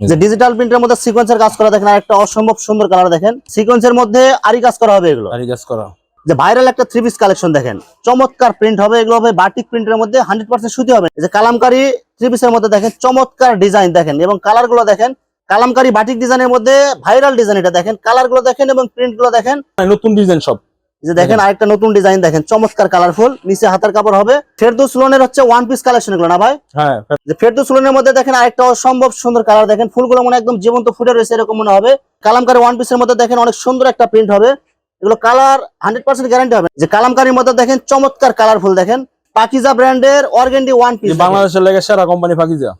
যে ডিজিটাল প্রিন্টের মধ্যে সিকোয়েন্সের কাজ করা দেখেন আর একটা অসম্ভব সুন্দর কালার দেখেন। সিকোয়েন্সের মধ্যে আরি কাজ করা হবে এগুলো। আর কাজ করা। যে ভাইরাল একটা থ্রি পিস কালেকশন দেখেন চমৎকার প্রিন্ট হবে এগুলো হবে বাটিক প্রিন্টের মধ্যে হান্ড্রেড পার্সেন্ট সুতি হবে। এই যে কালামকারি থ্রি পিসের মধ্যে দেখেন চমৎকার ডিজাইন দেখেন এবং কালারগুলো দেখেন কালামকারি বাটিক ডিজাইনের মধ্যে ভাইরাল ডিজাইন এটা দেখেন কালারগুলো দেখেন এবং প্রিন্টগুলো দেখেন। নতুন ডিজাইন সব। যে দেখেন আরেকটা নতুন ডিজাইন দেখেন চমৎকার কালারফুল নিচে হাতার কাপড় হবে। ফেরদৌস লোনের হচ্ছে ওয়ান পিস কালেকশন এগুলো না ভাই? হ্যাঁ ফেরদৌস লোনের মধ্যে দেখেন আরেকটা অসম্ভব সুন্দর কালার দেখেন ফুলগুলো মনে একদম জীবন্ত ফুটে রয়েছে এরকম মনে হবে। কালামকারি ওয়ান পিসের মধ্যে দেখেন অনেক সুন্দর একটা প্রিন্ট হবে। এগুলো কালার হান্ড্রেড পার্সেন্ট গ্যারান্টি হবে। যে কালামকারির মধ্যে দেখেন চমৎকার কালারফুল দেখেন। পাকিজা ব্র্যান্ডের অর্গেন্ডি ওয়ান পিস বাংলাদেশের লেগে সেরা কোম্পানি পাকিজা।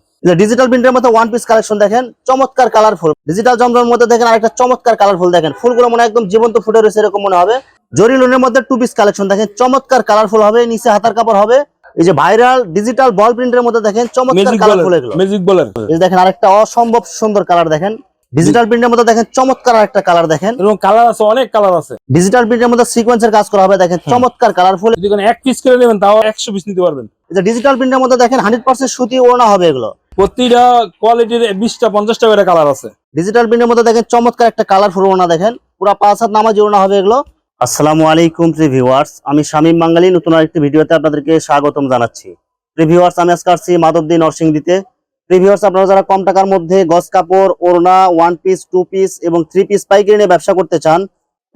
ডিজিটাল প্রিন্টের মধ্যে ওয়ান পিস কালেকশন দেখেন চমৎকার কালারফুল ডিজিটাল জমজমের মধ্যে দেখেন আরেকটা চমৎকার কালারফুল দেখেন। ফুলগুলো মনে একদম জীবন্ত ফুটে রয়েছে এরকম মনে হবে। জরি লোনের মধ্যে টু পিস কালেকশন দেখেন চমৎকার কালারফুল হবে নিচে হাতার কাপড় হবে এই যে ভাইরাল ডিজিটাল বল প্রিন্টের মধ্যে দেখেন চমৎকার কালারফুল এগুলো। ম্যাজিক বলের এই দেখেন আরেকটা অসম্ভব সুন্দর কালার দেখেন। ডিজিটাল প্রিন্টের মধ্যে দেখেন চমৎকার একটা কালার দেখেন। এবং কালার আছে অনেক কালার আছে। ডিজিটাল প্রিন্টের মধ্যে সিকোয়েন্সের কাজ করা হবে দেখেন চমৎকার কালারফুল যদি কোনো এক পিস করে নেবেন তাও একশো পিস নিতে পারবেন। ডিজিটাল প্রিন্টের মধ্যে দেখেন হান্ড্রেড পার্সেন্ট সুতি ওড়না হবে এগুলো। প্রতিটা কোয়ালিটির বিশটা পঞ্চাশটা করে কালার আছে। ডিজিটাল প্রিন্টের মধ্যে দেখেন চমৎকার একটা কালারফুল ওড়না দেখেন। পুরো পাঁচ হাত নামাজি ওড়না হবে এগুলো। আসসালামু আলাইকুম প্রিভিউয়ার্স, আমি শামীম বাঙালি নতুন আরেকটি ভিডিওতে আপনাদেরকে স্বাগতম জানাচ্ছি। প্রিভিউয়ার্স, আমি আজকে আসছি মাধবদী নরসিংদীতে। প্রিভিউয়ার্স, আপনারা যারা কম টাকার মধ্যে গস কাপড়, ওড়না ওয়ান পিস টু পিস এবং থ্রি পিস পাইকারি নিয়ে ব্যবসা করতে চান,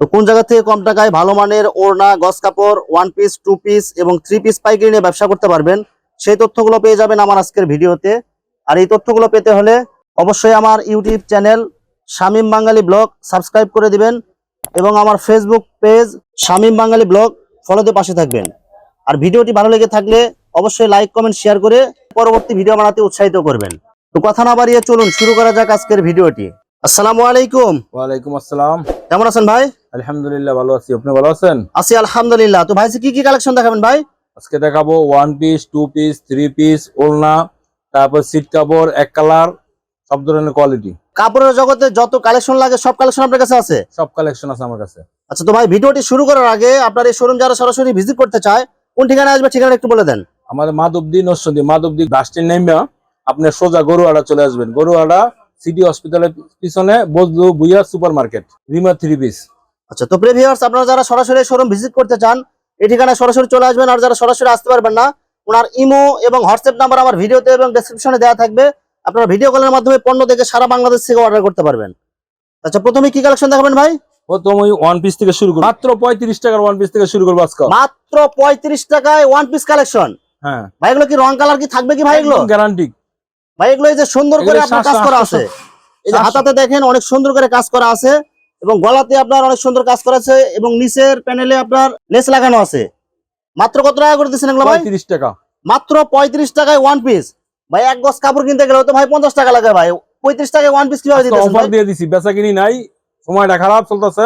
তো কোন জায়গা থেকে কম টাকায় ভালো মানের ওড়না গস কাপড় ওয়ান পিস টু পিস এবং থ্রি পিস পাইকারি নিয়ে ব্যবসা করতে পারবেন, সেই তথ্যগুলো পেয়ে যাবেন আমার আজকের ভিডিওতে। আর এই তথ্যগুলো পেতে হলে অবশ্যই আমার YouTube channel Shamim Bangali vlog subscribe করে দিবেন এবং আমার Facebook page Shamim Bangali vlog ফলোতে পাশে থাকবেন। আর ভিডিওটি ভালো লেগে থাকলে অবশ্যই লাইক কমেন্ট শেয়ার করে পরবর্তী ভিডিও বানাতে উৎসাহিত করবেন। তো কথা না বাড়িয়ে চলুন শুরু করা যাক আজকের ভিডিওটি। আসসালামু আলাইকুম। ওয়ালাইকুম আসসালাম। কেমন আছেন ভাই? আলহামদুলিল্লাহ ভালো আছি। আপনি ভালো আছেন? আছি আলহামদুলিল্লাহ। তো ভাই কি কি কালেকশন দেখাবেন ভাই? আজকে দেখাবো one piece two piece three piece ওড়না তারপর সিট কাপড় এক কালার সব ধরনের কোয়ালিটি কাপড়ের জগতে যত কালেকশন লাগে সব কালেকশন আপনার কাছে আছে? সব কালেকশন আছে আমার কাছে। আচ্ছা তো ভাই ভিডিওটি শুরু করার আগে আপনার এই শোরুম যারা সরাসরি ভিজিট করতে চায় কোন ঠিকানা আসবে ঠিকানা একটু বলে দেন। আমাদের মাধবদী নরসন্দী মাধবদী বাসস্ট্যান্ড নেমে আপনি সোজা গরুয়াড়া চলে আসবেন। গরুয়াড়া সিটি হসপিটালের পিছনে Bojlu Buiya super market Rima three piece আচ্ছা তো প্রিভিয়ার্স আপনারা যারা সরাসরি শোরুম ভিজিট করতে চান এই ঠিকানায় সরাসরি চলে আসবেন। আর যারা সরাসরি আসতে পারবেন না ওনার ইমো এবং হোয়াটসঅ্যাপ নাম্বার আমার ভিডিওতে এবং ডেসক্রিপশনে দেওয়া থাকবে। আপনারা ভিডিও কলের মাধ্যমে পণ্য দেখে সারা বাংলাদেশ থেকে অর্ডার করতে পারবেন। আচ্ছা প্রথমে কি কালেকশন দেখাবেন ভাই? প্রথম ওই ওয়ান পিস থেকে শুরু করব। মাত্র পঁয়ত্রিশ টাকার ওয়ান পিস থেকে শুরু করব আজকে। মাত্র পঁয়ত্রিশ টাকায় ওয়ান পিস কালেকশন হ্যাঁ। ভাই এগুলো কি রং কালার কি থাকবে কি ভাই এগুলো? গ্যারান্টি ভাই এগুলো এই যে সুন্দর করে আপনার কাজ করা আছে। এই যে হাতাতে দেখেন অনেক সুন্দর করে কাজ করা আছে এবং গলাতে আপনার অনেক সুন্দর কাজ করা আছে এবং নিচের প্যানেলে আপনার লেস লাগানো আছে। মাত্র কত টাকা করে দিচ্ছেন এগুলো ভাই? পঁয়ত্রিশ টাকা। মাত্র পঁয়ত্রিশ টাকায় ওয়ান পিস ভাই এক গজ কাপড় কিনতে গেলে তো ভাই পঞ্চাশ টাকা লাগে ভাই। পঁয়ত্রিশ টাকায় ওয়ান পিস কীভাবে দিতেছেন অফার দিয়ে দিছি বেচা কিনি নাই সময়টা খারাপ চলতেছে।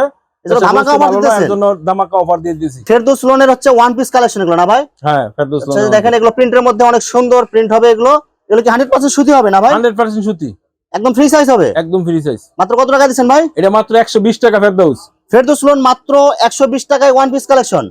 না ভাই? হ্যাঁ ফেরদৌস আচ্ছা, দেখেন এগুলো প্রিন্টের মধ্যে অনেক সুন্দর প্রিন্ট হবে এগুলো। এগুলো কি হান্ড্রেড পার্সেন্ট সুতি হবে না ভাই? হান্ড্রেড পার্সেন্ট সুতি। একদম ফ্রি সাইজ হবে? একদম ফ্রি সাইজ মাত্র কত টাকা দিচ্ছেন ভাই? এটা মাত্র একশো বিশ টাকা ফেরদৌস। ফেরদৌস লোন মাত্র একশো বিশ টাকায় ওয়ান পিস কালেকশন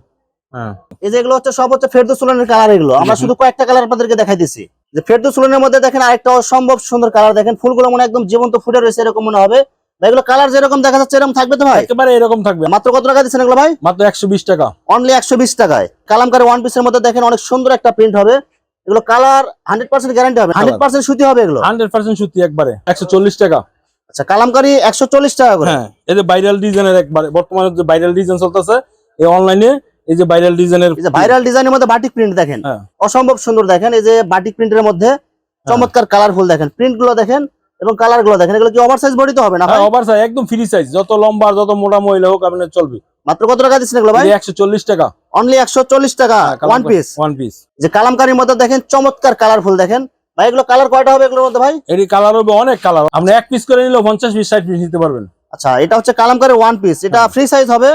হ্যাঁ। এই যে হচ্ছে সব হচ্ছে ফেরদৌস লোনের কালার এগুলো। আমরা শুধু কয়েকটা কালার আপনাদেরকে দেখাই দিচ্ছি যে ফেরদৌস লোনের মধ্যে দেখেন আরেকটা অসম্ভব সুন্দর কালার দেখেন ফুলগুলো মনে একদম জীবন্ত ফুটে রয়েছে এরকম মনে হবে। এগুলো কালার যেরকম দেখা যাচ্ছে এরকম থাকবে তো ভাই? একেবারে এরকম থাকবে। মাত্র কত টাকা দিচ্ছেন এগুলো ভাই? মাত্র একশো বিশ টাকা। অনলি একশো বিশ টাকায়। কালামকারি ওয়ান পিসের মধ্যে দেখেন অনেক সুন্দর একটা প্রিন্ট হবে। এগুলো কালার হান্ড্রেড পার্সেন্ট গ্যারান্টি হবে। হান্ড্রেড পার্সেন্ট সুতি হবে এগুলো? হান্ড্রেড পার্সেন্ট সুতি একবারে। একশো চল্লিশ টাকা। আচ্ছা কালামকারি একশো চল্লিশ টাকা করে। হ্যাঁ এই যে ভাইরাল ডিজাইনের একবারে বর্তমানে যে ভাইরাল ডিজাইন চলতেছে এই অনলাইনে এই যে ভাইরাল ডিজাইনের ভাইরাল ডিজাইনের মধ্যে বাটিক প্রিন্ট দেখেন। হ্যাঁ। অসম্ভব সুন্দর দেখেন এই যে বাটিক প্রিন্টের মধ্যে চমৎকার কালারফুল দেখেন। প্রিন্টগুলো দেখেন এবং কালারগুলো দেখেন এগুলো কি ওভার সাইজ বডি তো হবে না ওভার সাইজ একদম ফ্রি সাইজ যত লম্বা যত মোটা মহিলা হোক আপনার চলবে। মাত্র কত টাকা দিচ্ছেন এগুলো ভাই? একশো চল্লিশ টাকা। অনলি একশো চল্লিশ টাকা ওয়ান পিস ওয়ান পিস যে কালামকারির মধ্যে দেখেন চমৎকার কালারফুল দেখেন। ভাই এগুলো কালার কয়টা হবে এগুলোর মধ্যে ভাই? এটি কালার হবে অনেক কালার আপনি এক পিস করে নিলেও পঞ্চাশ পিস ষাট পিস নিতে পারবেন। আচ্ছা এটা হচ্ছে কালামকারি ওয়ান পিস এটা হ্যাঁ। ফ্রি সাইজ হবে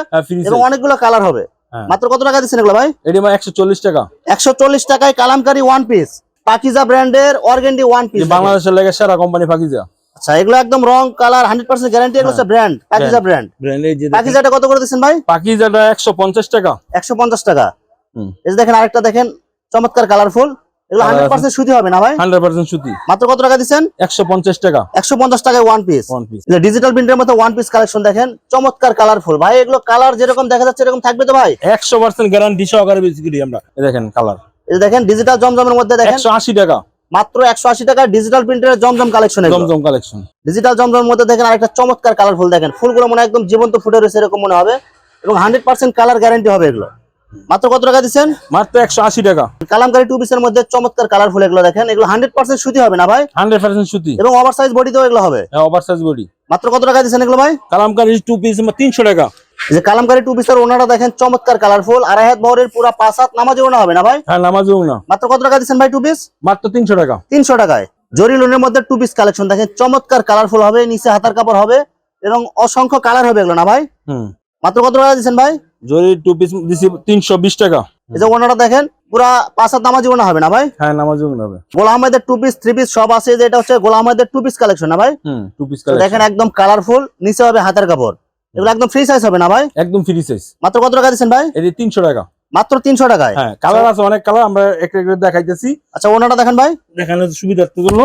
এবং অনেকগুলো কালার হবে। হ্যাঁ। মাত্র কত টাকা দিচ্ছেন এগুলো ভাই? এটি আমার একশো টাকা। একশো চল্লিশ টাকায় কালামকারি ওয়ান পিস পাকিজা ব্র্যান্ডের অর্গেন্ডি ওয়ান পিস বাংলাদেশের লেগে সেরা কোম্পানি পাকিজা। আচ্ছা এগুলো একদম রং কালার হান্ড্রেড পার্সেন্ট গ্যারান্টি এগুলো হচ্ছে ব্র্যান্ড পাকিজা ব্র্যান্ড পাকিজাটা কত করে দিচ্ছেন ভাই? পাকিজাটা একশো পঞ্চাশ টাকা। একশো পঞ্চাশ টাকা। হুম। এই দেখেন আরেকটা দেখেন চমৎকার কালারফুল এগুলো হান্ড্রেড পার্সেন্ট সুতি হবে না ভাই? হান্ড্রেড পার্সেন্ট সুতি। মাত্র কত টাকা দিচ্ছেন? একশো পঞ্চাশ টাকা। একশো পঞ্চাশ টাকায় one piece one piece digital প্রিন্টের মধ্যে ওয়ান পিস কালেকশন দেখেন চমৎকার কালারফুল ভাই এগুলো কালার যেরকম দেখা যাচ্ছে এরকম থাকবে তো ভাই? একশো পার্সেন্ট গ্যারান্টি সহকারে বিক্রি আমরা। দেখেন কালার এই যে দেখেন ডিজিটাল জমজমের মধ্যে দেখেন। একশো আশি টাকা। মাত্র একশো আশি টাকা ডিজিটাল প্রিন্টের Zamzam collection Zamzam collection digital জমজমের মধ্যে দেখেন আরেকটা চমৎকার কালারফুল দেখেন। ফুলগুলো মনে হয় একদম জীবন্ত ফুটে রয়েছে এরকম মনে হবে। এবং হান্ড্রেড পার্সেন্ট কালার গ্যারান্টি হবে এগুলো। মাত্র কত টাকা দিচ্ছেন? মাত্র একশো আশি টাকা। কালামকারী টু পিসের মধ্যে চমৎকার কালারফুল এগুলো দেখেন। এগুলো হান্ড্রেড পার্সেন্ট সুতি হবে না ভাই? হান্ড্রেড পার্সেন্ট সুতি। এবং ওভার সাইজ বডিতেও এগুলো হবে? ওভার সাইজ বডি মাত্র কত টাকা দিচ্ছেন এগুলো ভাই? কালামকারি টু পিস তিনশো টাকা। যে কালামকারী টু পিসের ওনারা দেখেন চমৎকার কালারফুল আড়াই হাত বহরের পুরা পাঁচ হাত নামাজেও না হবে না ভাই? হ্যাঁ নামাজও না। মাত্র কত টাকা দিচ্ছেন ভাই টু পিস মাত্র তিনশো টাকা। তিনশো টাকায়। জরি লোনের মধ্যে টু পিস কালেকশন দেখেন চমৎকার কালারফুল হবে নিচে হাতার কাপড় হবে এবং অসংখ্য কালার হবে এগুলো না ভাই? হুম। মাত্র কত টাকা দিচ্ছেন ভাই? জরি টু পিস দিছি তিনশো বিশ টাকা। এই যে ওনারা দেখেন পুরা পাঁচ হাত নামাজি ওনা হবে না ভাই? হ্যাঁ নামাজও হবে। গোলাম আহমেদের টু পিস থ্রি পিস সব আছে যে এটা হচ্ছে গোলাম আহমেদের টু পিস কালেকশন না ভাই? হুম টু পিস তো দেখেন একদম কালারফুল নিচে হবে হাতের কাপড়। এগুলো একদম ফ্রি সাইজ হবে না ভাই? একদম ফ্রি সাইজ মাত্র কত টাকা দিচ্ছেন ভাই? এটি তিনশো টাকা। মাত্র তিনশো টাকায়? হ্যাঁ কালার আছে অনেক কালার আমরা একটা একটা দেখাইতেছি। আচ্ছা ওনাটা দেখেন ভাই। দেখানোর সুবিধার্থে জন্য।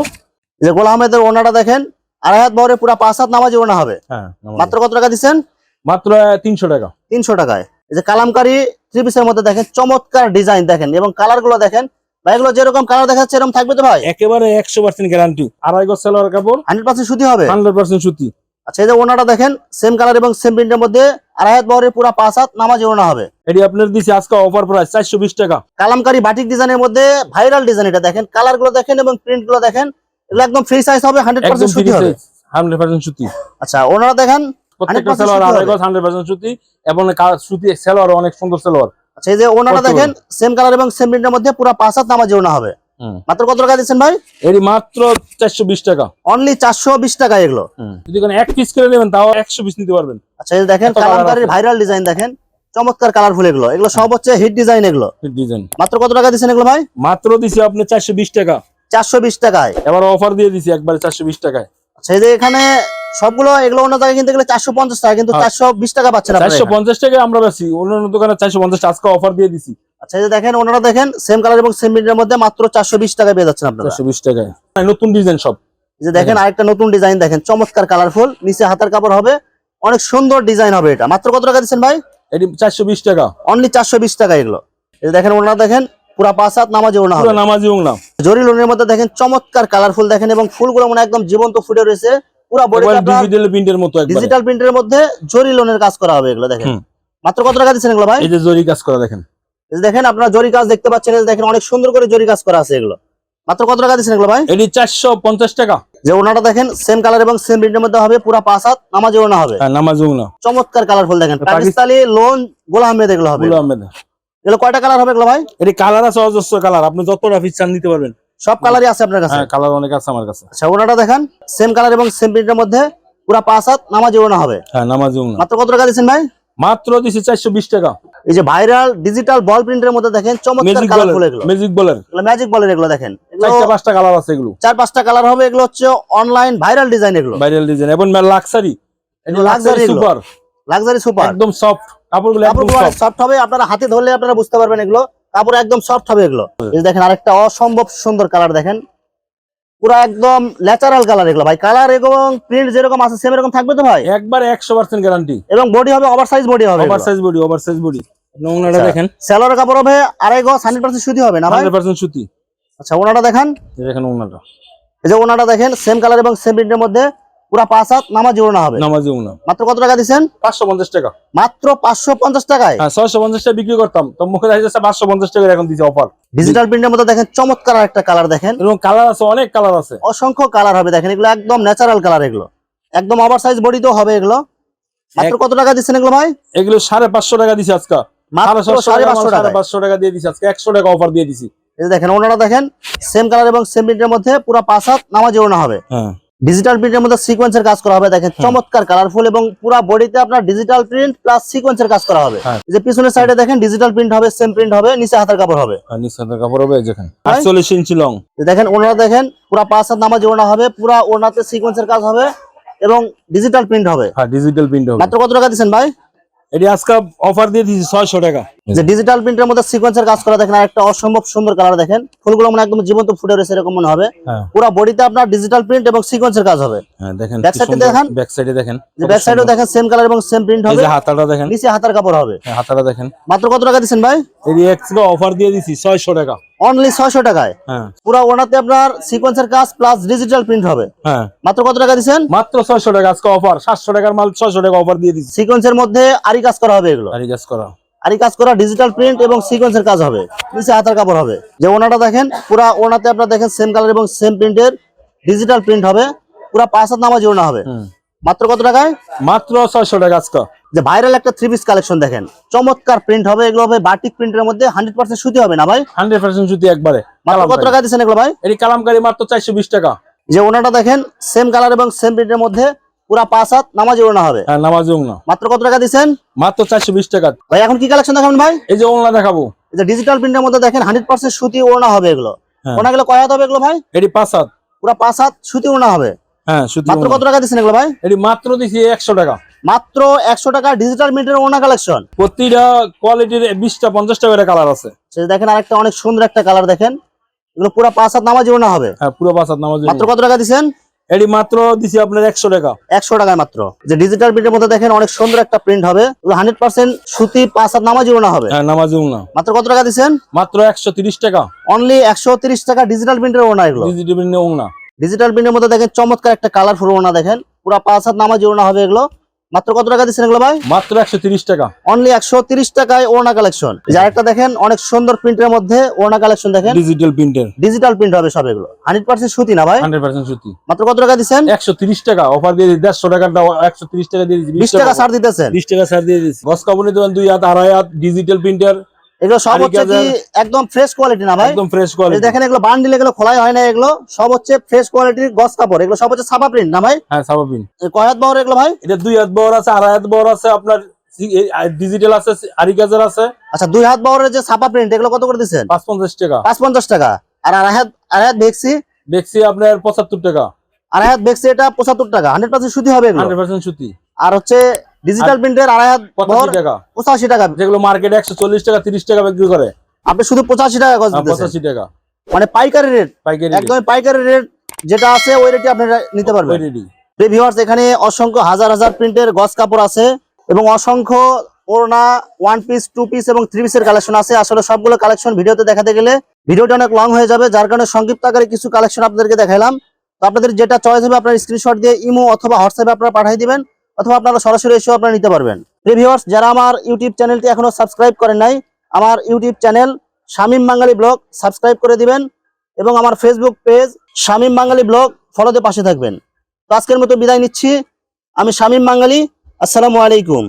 এই যে গোলাম আহমেদের ওনাটা দেখেন আড়াই হাত বহরে পুরা পাঁচ হাত নামাজি ওনা হবে। হ্যাঁ মাত্র কত টাকা দিচ্ছেন? মাত্র তিনশো টাকা। তিনশো টাকায়। এই যে কালামকারি থ্রি পিসের মধ্যে দেখেন চমৎকার ডিজাইন দেখেন এবং কালারগুলো দেখেন। ভাই এগুলো যেরকম কালার দেখাচ্ছে এরকম থাকবে তো ভাই? একেবারে একশো পার্সেন্ট গ্যারান্টি আড়াই গজ সেলোয়ার কাপড় হান্ড্রেড পার্সেন্ট সুতি হবে? হান্ড্রেড পার্সেন্ট সুতি। আচ্ছা এই যে ওনাটা দেখেন সেম কালার এবং সেম প্রিন্টের মধ্যে আড়াই হাত বহরে পুরা পাঁচ হাত নামাজি ওনা হবে। এটি আপনার আজকে অফার প্রাইস চারশো বিশ টাকা। কালামকারি বাটিক ডিজাইনের মধ্যে ভাইরাল ডিজাইন এটা দেখেন কালারগুলো দেখেন এবং প্রিন্টগুলো দেখেন এগুলো একদম ফ্রি সাইজ হবে হান্ড্রেড পার্সেন্ট সুতি হবে। হান্ড্রেড পার্সেন্ট সুতি। আচ্ছা ওনারা দেখেন প্রত্যেকটা সেলোয়ার আড়াই গজ হান্ড্রেড পার্সেন্ট সুতি এবং সুতি সেলোয়ার অনেক সুন্দর সেলোয়ার। আচ্ছা এই যে ওনারা দেখেন সেম কালার এবং সেম প্রিন্টের মধ্যে পুরা পাঁচ হাত নামাজি ওনা হবে। মাত্র কত টাকা দিচ্ছেন ভাই? এটি মাত্র চারশো বিশ টাকা। অনলি চারশো বিশ টাকা এগুলো। যদি কোনো এক পিস করে নেবেন তাও একশো পিস নিতে পারবেন। আচ্ছা এই দেখেন কালামকারির। ভাইরাল ডিজাইন দেখেন চমৎকার কালারফুল এগুলো। এগুলো সব হচ্ছে হিট ডিজাইন এগুলো। ডিজাইন মাত্র কত টাকা দিচ্ছেন এগুলো ভাই? মাত্র দিছি আপনি চারশো বিশ টাকা। চারশো বিশ টাকায়। এবার অফার দিয়ে দিছি একবারে চারশো বিশ টাকায়। আচ্ছা এই যে এখানে সবগুলো এগুলো অন্য জায়গায় কিনতে গেলে চারশো পঞ্চাশ টাকা কিন্তু হ্যাঁ। চারশো বিশ টাকা পাচ্ছেন চারশো পঞ্চাশ টাকা আমরা বেশি অন্যান্য দোকানে চারশো পঞ্চাশ আজকে অফার দিয়ে দিছি। আচ্ছা এই যে দেখেন ওনারা দেখেন সেম কালার এবং সেম প্রিন্টের মধ্যে মাত্র চারশো বিশ টাকা পেয়ে যাচ্ছেন আপনারা। চারশো বিশ টাকায়। নতুন ডিজাইন সব। এই যে দেখেন আরেকটা নতুন ডিজাইন দেখেন চমৎকার কালারফুল নিচে হাতার কাপড় হবে অনেক সুন্দর ডিজাইন হবে এটা। মাত্র কত টাকা দিচ্ছেন ভাই? এটি চারশো বিশ টাকা। অনলি চারশো বিশ টাকা এগুলো। এই দেখেন ওনারা দেখেন পুরা পাঁচ হাত নামাজে ওনা পুরো নামাজি না জরি লোনের মধ্যে দেখেন চমৎকার কালারফুল দেখেন এবং ফুলগুলো মানে একদম জীবন্ত ফুটে রয়েছে। পুরো ডিজিটাল প্রিন্টের মতো একবার। ডিজিটাল প্রিন্টের মধ্যে জরি লোনের কাজ করা হবে এগুলো দেখেন। মাত্র কত টাকা দিচ্ছেন এগুলো ভাই? এই যে জরি কাজ করা দেখেন। দেখেন আপনারা জরি কাজ দেখতে পাচ্ছেন দেখেন অনেক সুন্দর করে জরি কাজ করা আছে এগুলো। মাত্র কত টাকা দিচ্ছেন এগুলো ভাই? এটি চারশো পঞ্চাশ টাকা। যে ওনাটা দেখেন সেম কালার এবং সেম প্রিন্টের মধ্যে হবে পুরা পাঁচ হাত নামাজে ওনা হবে। হ্যাঁ নামাজি না চমৎকার কালারফুল দেখেন। পাকিস্তানি লোন গোলাম আহমেদ এগুলো হবে। গুলো আহমেদ। এগুলো কয়টা কালার হবে এগুলো ভাই? এটি কালার আছে অজস্র কালার আপনি যতটা পিস চান নিতে পারবেন। সব কালারই আছে আপনার কাছে? হ্যাঁ কালার অনেক আছে আমার কাছে। আচ্ছা ওনাটা দেখেন। সেম কালার এবং সেম প্রিন্টের মধ্যে পুরা পাঁচ হাত নামাজে ওনা হবে। হ্যাঁ নামাজি না মাত্র কত টাকা দিচ্ছেন ভাই? মাত্র দিছি চারশো বিশ টাকা। এই যে ভাইরাল ডিজিটাল বল প্রিন্টের মধ্যে দেখেন চমৎকার কালারফুল বলের এগুলো। ম্যাজিক বলের এগুলো ম্যাজিক বলের এগুলো দেখেন। চারটা পাঁচটা কালার আছে এগুলো। চার পাঁচটা কালার হবে এগুলো হচ্ছে অনলাইন ভাইরাল ডিজাইন এগুলো। ভাইরাল ডিজাইন এবং লাক্সারি এগুলো লাক্সারি সুপার লাক্সারি সুপার একদম সফট কাপড়গুলো সফট হবে আপনারা হাতে ধরলে আপনারা বুঝতে পারবেন এগুলো। কাপড় একদম সফট হবে এগুলো। দেখেন আরেকটা অসম্ভব সুন্দর কালার দেখেন। পুরো একদম ন্যাচারাল কালার এগুলো ভাই। কালার এবং প্রিন্ট যেরকম আছে সেম এরকম থাকবে তো ভাই? একবার একশো পার্সেন্ট গ্যারান্টি এবং বডি হবে ওভার সাইজ বডি হবে over size body over size body নোংরাটা আচ্ছা। দেখেন। সেলোয়ার কাপড় হবে আড়াই গজ হান্ড্রেড পার্সেন্ট সুতি হবে না ভাই? হান্ড্রেড পার্সেন্ট সুতি। আচ্ছা ওনাটা দেখেন। এই দেখেন ওনাটা। এই যে ওনাটা দেখেন সেম কালার এবং সেম প্রিন্টের মধ্যে পুরো পাঁচ হাত নামাজি ওনা হবে। নামাজি মাত্র কত টাকা দিচ্ছেন পাঁচশো পঞ্চাশ টাকা। মাত্র পাঁচশো পঞ্চাশ টাকায়? হ্যাঁ ছয়শো পঞ্চাশ টাকা বিক্রি করতাম। তো মুখে দেখা পাঁচশো পঞ্চাশ টাকা এখন দিচ্ছে অফার ডিজিটাল প্রিন্টের মধ্যে দেখেন চমৎকার একটা কালার দেখেন। এবং কালার আছে অনেক কালার আছে। অসংখ্য কালার হবে দেখেন এগুলো একদম ন্যাচারাল কালার এগুলো। একদম ওভার সাইজ বডিতেও হবে এগুলো। মাত্র কত টাকা দিচ্ছেন এগুলো ভাই? এগুলো সাড়ে পাঁচশো টাকা দিছি আজকে। পাঁচশো টাকা দিয়ে দিছি আজকে। একশো টাকা অফার দিয়ে দিছি। দেখেন ওনারা দেখেন সেম কালার এবং সেম প্রিন্টের মধ্যে পুরো পাঁচ হাত নামাজি ওনা হবে। হ্যাঁ। ডিজিটাল প্রিন্টের মধ্যে সিকোয়েন্সের কাজ করা হবে। দেখেন চমৎকার কালারফুল এবং পুরো বডিতে আপনার ডিজিটাল প্রিন্ট প্লাস সিকোয়েন্সের কাজ করা হবে। হ্যাঁ। এই যে পিছনের সাইডে দেখেন ডিজিটাল প্রিন্ট হবে সেম প্রিন্ট হবে নিচে হাতের কাপড় হবে। আর নিচে হাতের কাপড় হবে দেখেন 48 ইঞ্চি লং দেখেন ওনারা দেখেন পুরো পাঁচ হাত নামাজ ওনা হবে পুরো ওনাতে সিকোয়েন্সের কাজ হবে এবং ডিজিটাল প্রিন্ট হবে। হ্যাঁ ডিজিটাল প্রিন্ট হবে। মাত্র কত টাকা দিবেন ভাই? এটি আজকে অফার দিয়ে দিয়েছি ছয়শো টাকা। যে ডিজিটাল প্রিন্টের মধ্যে সিকোয়েন্সের কাজ করা দেখেন আর একটা অসম্ভব সুন্দর কালার দেখেন। ফুলগুলো মানে একদম জীবন্ত ফুটে রয়েছে এরকম মনে হবে। হ্যাঁ। পুরো বডিতে আপনার ডিজিটাল প্রিন্ট এবং সিকোয়েন্সের কাজ হবে। হ্যাঁ দেখেন side টা দেখান। ব্যাক সাইডে দেখেন। যে ব্যাক সাইডেও দেখেন সেম কালার এবং সেম প্রিন্ট হবে। হাতাটা দেখেন। নিচে হাতার কাপড় হবে। হ্যাঁ, হাতাটা দেখেন। মাত্র কত টাকা দিচ্ছেন ভাই? এটি এক্সট্রা অফার দিয়ে দিছি ছয়শো টাকা। অনলি ছয়শো টাকায়। হ্যাঁ। পুরো ওনাতে আপনার সিকোয়েন্সের কাজ প্লাস ডিজিটাল প্রিন্ট হবে। হ্যাঁ। মাত্র কত টাকা দিচ্ছেন মাত্র ছয়শো টাকা আজকে অফার সাতশো টাকার মাল ছয়শো টাকা অফার দিয়ে দিচ্ছি সিকোয়েন্সের মধ্যে আরি কাজ করা হবে এগুলো। আর কাজ করা। আরি কাজ করা ডিজিটাল প্রিন্ট এবং সিকোয়েন্সের কাজ হবে। নিচে হাতার কাপড় হবে। যে ওনাটা দেখেন পুরা ওনাতে আপনার দেখেন সেম কালার এবং সেম প্রিন্টের ডিজিটাল প্রিন্ট হবে। পুরা পাঁচ হাত নামাজি ওনা হবে। মাত্র কত টাকায়? মাত্র ছয়শো টাকা আজকে। যে ভাইরাল একটা থ্রি পিস কালেকশন দেখেন। চমৎকার প্রিন্ট হবে এগুলো হবে বাটিক প্রিন্টের মধ্যে হান্ড্রেড পার্সেন্ট সুতি হবে না ভাই? হান্ড্রেড পার্সেন্ট জুতি একবারে। মাত্র কত টাকা দিচ্ছেন এগুলো ভাই? এটি কালামকারি মাত্র চারশো বিশ টাকা। যে ওনাটা দেখেন সেম কালার এবং সেম প্রিন্টের মধ্যে পুরা পাঁচ হাত নামাজি ওনা হবে। হ্যাঁ নামাজ না মাত্র কত টাকা দিচ্ছেন? মাত্র চারশো বিশ টাকা। ভাই এখন কি কালেকশন দেখাবেন ভাই? এই যে ওলনা দেখাবো। এই যে ডিজিটাল প্রিন্টের মধ্যে দেখেন হান্ড্রেড পার্সেন্ট সুতি ওড়না হবে এগুলো। হ্যাঁ। ওনাগুলো কয় হাত হবে এগুলো ভাই? এটি পাঁচ হাত। পুরা পাঁচ হাত সুতি ওড়না হবে। হ্যাঁ মাত্র কত টাকা দিচ্ছেন এগুলো ভাই? এটি মাত্র দিছি একশো টাকা। মাত্র একশো টাকা ডিজিটাল ওড়না কালেকশন প্রতিটা কোয়ালিটির বিশটা পঞ্চাশটা করে কালার আছে। দেখেন আরেকটা অনেক সুন্দর একটা কালার দেখেন। এগুলো পুরো পাঁচ হাত নামাজি হবে। হ্যাঁ পুরো পাঁচ হাত নামাজ মাত্র কত টাকা দিচ্ছেন? এটি মাত্র দিছি আপনার একশো টাকা। একশো টাকায় মাত্র। যে ডিজিটাল প্রিন্টের মধ্যে দেখেন অনেক সুন্দর একটা প্রিন্ট হবে। হান্ড্রেড পার্সেন্ট সুতি পাঁচ হাত নামাজি ওড়না হবে। হ্যাঁ নামাজ না মাত্র কত টাকা দিচ্ছেন? মাত্র একশো তিরিশ টাকা। অনলি একশো তিরিশ টাকা ডিজিটাল প্রিন্টের এগুলো। ডিজিটাল ওংনা ডিজিটাল প্রিন্টের মধ্যে দেখেন চমৎকার একটা কালারফুল ওড়না দেখেন। পুরো পাঁচ হাত নামাজি ওড়না হবে এগুলো। মাত্র কত টাকা দিচ্ছেন এগুলো ভাই? মাত্র একশো তিরিশ টাকা। অনলি একশো তিরিশ টাকায় ওড়না কালেকশন যার একটা দেখেন অনেক সুন্দর প্রিন্টের মধ্যে ওড়না কালেকশন দেখেন। ডিজিটাল প্রিন্টের ডিজিটাল প্রিন্ট হবে সব এগুলো। হান্ড্রেড পার্সেন্ট সুতি না ভাই? হান্ড্রেড পার্সেন্ট সুতি। মাত্র কত টাকা দিচ্ছেন? একশো তিরিশ টাকা। অফার দিয়ে দেড়শো টাকাটা একশো তিরিশ টাকা দিয়ে দিচ্ছি বিশ টাকা ছাড় দিতেছেন। বিশ টাকা ছাড় দিয়ে দিচ্ছি। গস কাপড়ের দোকান দুই হাত আড়াই হাত ডিজিটাল প্রিন্টার এগুলো সব হচ্ছে কি একদম ফ্রেশ কোয়ালিটি না ভাই? একদম ফ্রেশ কোয়ালিটি দেখেন এগুলো বান্ডিল এগুলো খোলাই হয় না এগুলো সব হচ্ছে ফ্রেশ কোয়ালিটির গস কাপড়। এগুলো সব হচ্ছে ছাপা প্রিন্ট না ভাই? হ্যাঁ সাবাবিন এই কয় হাত বহর এগুলো ভাই? এটা দুই হাত বহর আছে আড়াই হাত বহর আছে আপনার ডিজিটাল আছে আরিকাজার আছে। আচ্ছা দুই হাত বহরের যে ছাপা প্রিন্ট এগুলো কত করে দিচ্ছেন? পাঁচ পঞ্চাশ টাকা। পাঁচ পঞ্চাশ টাকা। আর আড়াই হাত আড়াই হাত বেক্সি দেখছি আপনার পঁচাত্তর টাকা। আড়াই হাত বেক্সি এটা পঁচাত্তর টাকা। হান্ড্রেড পার্সেন্ট সুতি হবে এগুলো? হান্ড্রেড পার্সেন্ট সুতি। আর হচ্ছে ডিজিটাল প্রিন্টের আড়াই পঁচাশি টাকা। পঁচাশি টাকা। যেগুলো মার্কেটে একশো চল্লিশ টাকা তিরিশ টাকা বিক্রি করে। আপনি শুধু পঁচাশি টাকা গজ হ্যাঁ, পঁচাশি টাকা। মানে পাইকারি রেট পাইকারি একদমই পাইকারি রেট যেটা আছে ওই রেটে আপনারা নিতে পারবেন। ভিউয়ার্স এখানে অসংখ্য হাজার হাজার প্রিন্টের গস কাপড় আছে এবং অসংখ্য ওড়না ওয়ান পিস টু পিস এবং থ্রি পিসের কালেকশন আছে। আসলে সবগুলো কালেকশন ভিডিওতে দেখাতে গেলে ভিডিওটা অনেক লং হয়ে যাবে যার কারণে সংক্ষিপ্ত আকারে কিছু কালেকশন আপনাদেরকে দেখাইলাম। তো আপনাদের যেটা চয়েস হবে আপনার স্ক্রিনশট দিয়ে ইমো অথবা হোয়াটসঅ্যাপে আপনারা পাঠিয়ে দিবেন। অথবা আপনারা সরাসরি এসেও আপনারা নিতে পারবেন। ভিউয়ার্স যারা আমার ইউটিউব চ্যানেলটি এখনও সাবস্ক্রাইব করেন নাই, আমার YouTube channel Shamim Bangali vlog subscribe করে দিবেন এবং আমার Facebook page Shamim Bangali vlog ফলোতে পাশে থাকবেন। তো আজকের মতো বিদায় নিচ্ছি। আমি শামীম বাঙালি, আসসালামু আলাইকুম।